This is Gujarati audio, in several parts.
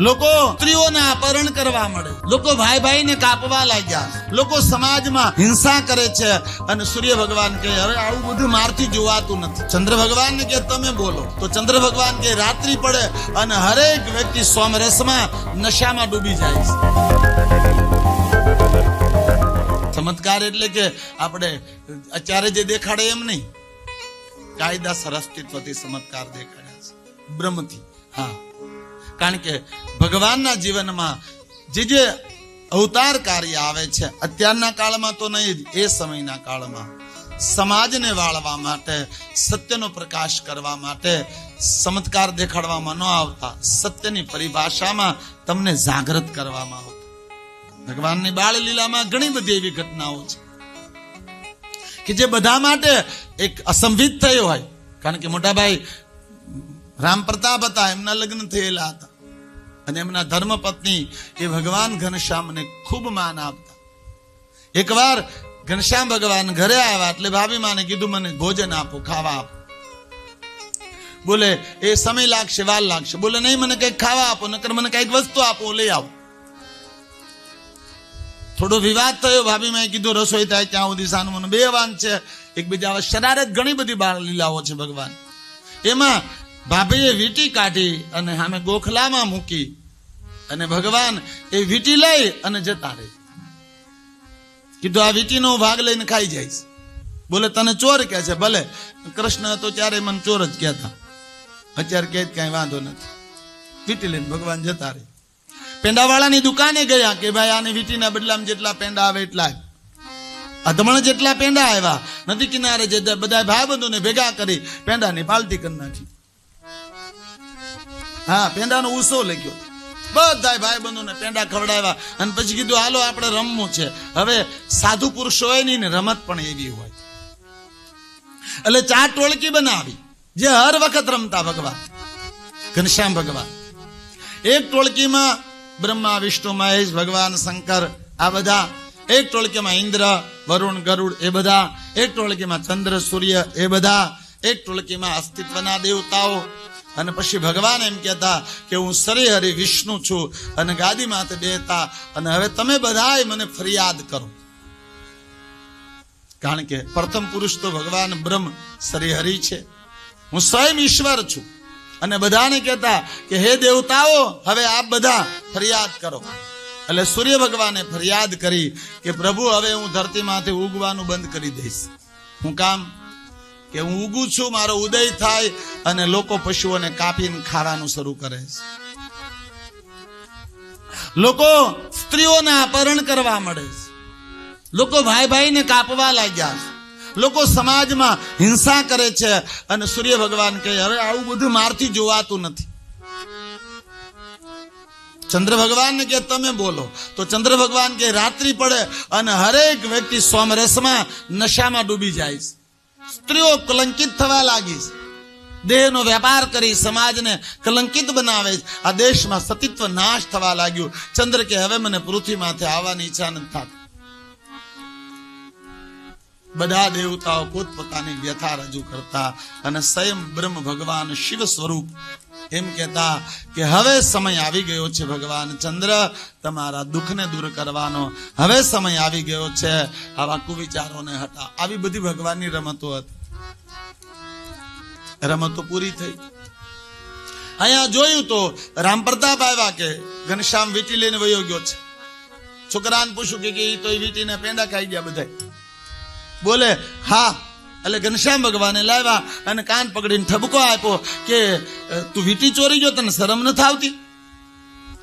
લોકો સ્ત્રીઓને અપહરણ કરવા મળે. લોકો ભાઈ ભાઈને કાપવા લાગ્યા. લોકો સમાજમાં હિંસા કરે છે અને સૂર્ય ભગવાન કે હવે આવું બધું મારથી જોવાતું નથી. ચંદ્ર ભગવાન કે, તમે બોલો. તો ચંદ્ર ભગવાન કે, રાત્રિ પડે અને હરેક વ્યક્તિ સોમરસમાં નશામાં ડૂબી જાય છે. ચમત્કાર એટલે કે આપણે અત્યારે જે દેખાડે એમ નહીં. કાયદાસર સરસ્તિત્વથી ચમત્કાર દેખાડ્યા છે. બ્રહ્મથી. હા. કારણ કે ભગવાનના જીવનમાં જે જે અવતાર કાર્ય આવે છે, અત્યારના કાળમાં તો નહીં, એ સમયના કાળમાં. સમાજને વાળવા માટે, સત્યનો પ્રકાશ કરવા માટે ચમત્કાર દેખાડવામાં ન આવતા, સત્યની પરિભાષામાં તમને જાગૃત કરવામાં આવતા. ભગવાનની બાળ લીલામાં ઘણી બધી એવી ઘટનાઓ છે કે જે બધા માટે એક અસંભિત થયો હોય. કારણ કે મોટાભાઈ રામ પ્રતાપ હતા, એમના લગ્ન થયેલા હતા. અને એમના ધર્મપત્ની એ ભગવાન ઘનશ્યામને ખૂબ માન આપતા. એકવાર ઘનશ્યામ ભગવાન ઘરે આવ્યા એટલે ભાભી માને કીધું, મને ભોજન આપો, ખાવા આપો. બોલે, એ સમય લાગશે, વાર લાગશે. બોલે, નહીં, મને કંઈક ખાવા આપો, નકર મને કંઈક વસ્તુ આપો લઈ આવો. થોડો વિવાદ થયો, ભાભી મેં કીધું, રસોઈ થાય ત્યાં સુધી સાનું બે વાન છે. એકબીજા શરારત ઘણી બધી બાળ લીલાઓ છે ભગવાન. એમાં ભાભીએ વીટી કાઢી અને સામે ગોખલામાં મૂકી અને ભગવાન એ વીટી લઈ અને જતા રહે. કીધું, આ વીટીનો ભાગ લઈને ખાઈ જઈશ. બોલે, તને ચોર કે છે. ભલે, કૃષ્ણ હતો ત્યારે મને ચોર જ કહેતા. અત્યારે કહે કઈ વાંધો નથી. વીટી લઈને ભગવાન જતા રહે. પેંડાવાળાની દુકાને ગયા કે, ભાઈ, આની વીટીના બદલામાં જેટલા પેંડા આવે એટલા. અધમણ જેટલા પેંડા આવ્યા, નદી કિનારે જે બધા ભાઈ બંધુને ભેગા કરી, પેંડાની પાલતી કરી નાખી. હા, પેંડાનો ઉસો લખ્યો. બધા ભાઈ પેંડા ખવડાવ્યા અને પછી કીધું, હાલો, આપણે રમવું છે. હવે સાધુ પુરુષો હોય ને રમત પણ એવી હોય. એટલે ચાર ટોળકી બનાવી. જે હર વખત રમતા ભગવાન. ઘનશ્યામ ભગવાન. એક ટોળકીમાં બ્રહ્મા, વિષ્ણુ, મહેશ, ભગવાન, શંકર, આ બધા. એક ટોળકીમાં ઇન્દ્ર, વરુણ, ગરુડ, એ બધા. એક ટોળકીમાં ચંદ્ર, સૂર્ય, એ બધા. એક ટોળકીમાં અસ્તિત્વના દેવતાઓ. અને પછી ભગવાન એમ કહેતા કે હું સરે હરિ વિષ્ણુ છું અને ગાદી માથે બેતા અને હવે તમે બધાય મને ફરિયાદ કરો. કારણ કે પ્રથમ પુરુષ તો ભગવાન બ્રહ્મ શ્રીહરિ છે. હું સ્વયં ઈશ્વર છું. અને બધાને કહેતા કે હે દેવતાઓ, હવે આપ બધા ફરિયાદ કરો. એટલે સૂર્ય ભગવાને ફરિયાદ કરી કે પ્રભુ, હવે હું ધરતીમાંથી ઉગવાનું બંધ કરી દઈશ. હું કામ કે હું ઉગું છું, મારો ઉદય થાય અને લોકો પશુઓને કાપીને ખાવાનું શરૂ કરે છે. લોકો સ્ત્રીઓને અપહરણ કરવા મળે છે. લોકો ભાઈ ભાઈને કાપવા લાગ્યા છે. લોકો સમાજમાં હિંસા કરે છે અને સૂર્ય ભગવાન કહે, હવે આવું બધું મારથી જોવાતું નથી. ચંદ્ર ભગવાન કે, તમે બોલો. તો ચંદ્ર ભગવાન કે, રાત્રિ પડે અને હરેક વ્યક્તિ સોમરસમાં નશામાં ડૂબી જાય છે. સ્ત્રીઓ કલંકિત થવા લાગી દેહનો વેપાર કરી સમાજને કલંકિત બનાવે આ દેશમાં સતીત્વ નાશ થવા લાગ્યું. ચંદ્ર કે હવે મને પૃથ્વી માથે આવવાની ઈચ્છા નથી થતી. બધા દેવતાઓ પોતપોતાની વ્યથા રજૂ કરતા અને સ્વયં બ્રહ્મ ભગવાન શિવ સ્વરૂપ એમ કહેતા કે હવે સમય આવી ગયો છે ભગવાન ચંદ્ર, તમારા દુઃખને દૂર કરવાનો. હવે સમય આવી ગયો છે. આવા કુવિચારોને હટા. આવી બધી ભગવાનની રમતો હતી. રમતો પૂરી થઈ. અહીંયા જોયું તો રામ પ્રતાપ આવ્યા કે ઘનશ્યામ વીટી લઈને વયો ગયો છે. છોકરાને પૂછ્યું કે એ તો વીટીને પેંડા ખાઈ ગયા બધા બોલે, હા એટલે ઘનશ્યામ ભગવાને લાવ્યા અને કાન પકડીને ઠબકો આપ્યો કે તું વીટી ચોરી ગયો, તને શરમ નથી આવતી?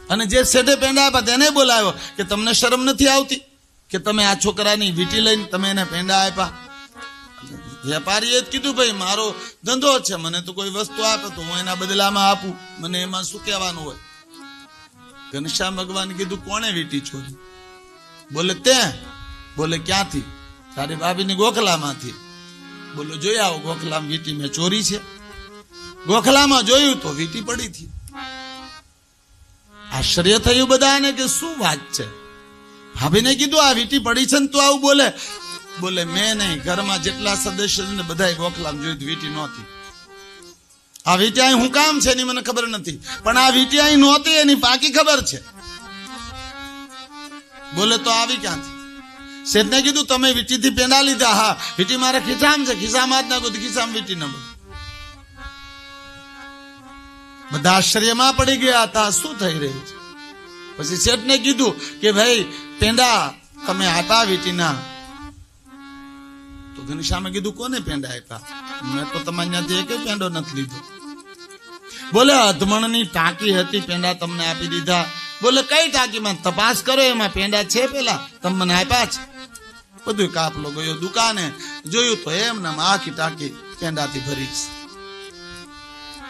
અને જે સેઠે પેંડા આપ્યા તેને બોલાવ્યો કે, તમને શરમ નથી આવતી કે તમે આ છોકરાની વીટી લઈને તમે એને પેંડા આપ્યા? વેપારીએ જ કીધું, ભાઈ, મારો ધંધો છે, મને તો કોઈ વસ્તુ આપે તો હું એના બદલામાં આપું. મને એમાં શું કહેવાનું હોય? ઘનશ્યામ ભગવાન કીધું, કોણે વીટી ચોરી? બોલે, તે. બોલે, ક્યાંથી? તારી ભાભીની ગોખલામાંથી. બોલો જોઈ આવો ગોખલામ વીટી મેં ચોરી છે? ગોખલામાં જોયું તો વીટી પડી હતી. આશ્ચર્ય થયું બધાને કે શું વાત છે? ભાભીને કીધું, આ વીટી પડી છે ને તો આવું બોલે. બોલે, મેં નહીં, ઘરમાં જેટલા સદસ્ય છે ને બધા ગોખલામ જોયું વીટી નહોતી. આ વીંટ્યાઈ હું કામ છે એની મને ખબર નથી, પણ આ વીંટ્યાઈ નહોતી એની પાકી ખબર છે. બોલે, તો આવી ક્યાંથી? શેઠને કીધું, તમે વીટીથી પેંડા લીધા. હા, વીંટી મારા ખિસ્સામાં છે, ખિસ્સામાં જ નાખો ખિસ્સામાં વીટી ન બધા આશ્ચર્યમાં પડી ગયા હતા શું થઈ રહ્યું છે? પછી શેઠને કીધું કે, ભાઈ, પેંડા તમે હતા વીટીના. તો ઘનશ્યામે કીધું, કોને પેંડા આપ્યા? મેં તો તમારે ત્યાંથી એક પેંડો નથી લીધો. બોલે, અધમણની ટાંકી હતી, પેંડા તમને આપી દીધા. બોલે, કઈ ટાંકીમાં? તપાસ કરો, એમાં પેંડા છે પેલા? તમે આપ્યા છે. બધું કાપલો ગયો દુકાને. જોયું તો એમને આખી ટાંકી પેંડાથી ભરી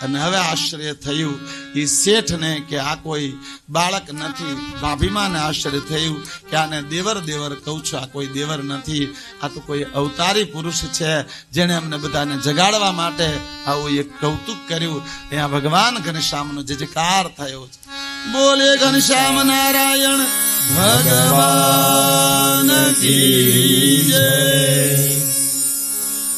અને હવે આશ્ચર્ય થયું એ શેઠને કે આ કોઈ બાળક નથી. ભાભીમાને આશ્ચર્ય થયું કે આને દેવર દેવર કહું છું, આ કોઈ દેવર નથી. આ તો કોઈ અવતારી પુરુષ છે જેણે અમને બધાને જગાડવા માટે આવું એક કૌતુક કર્યું. ત્યાં ભગવાન ઘનશ્યામનો જે જયકાર થયો છે. બોલે ઘનશ્યામ નારાયણ ભગવાન કી જય.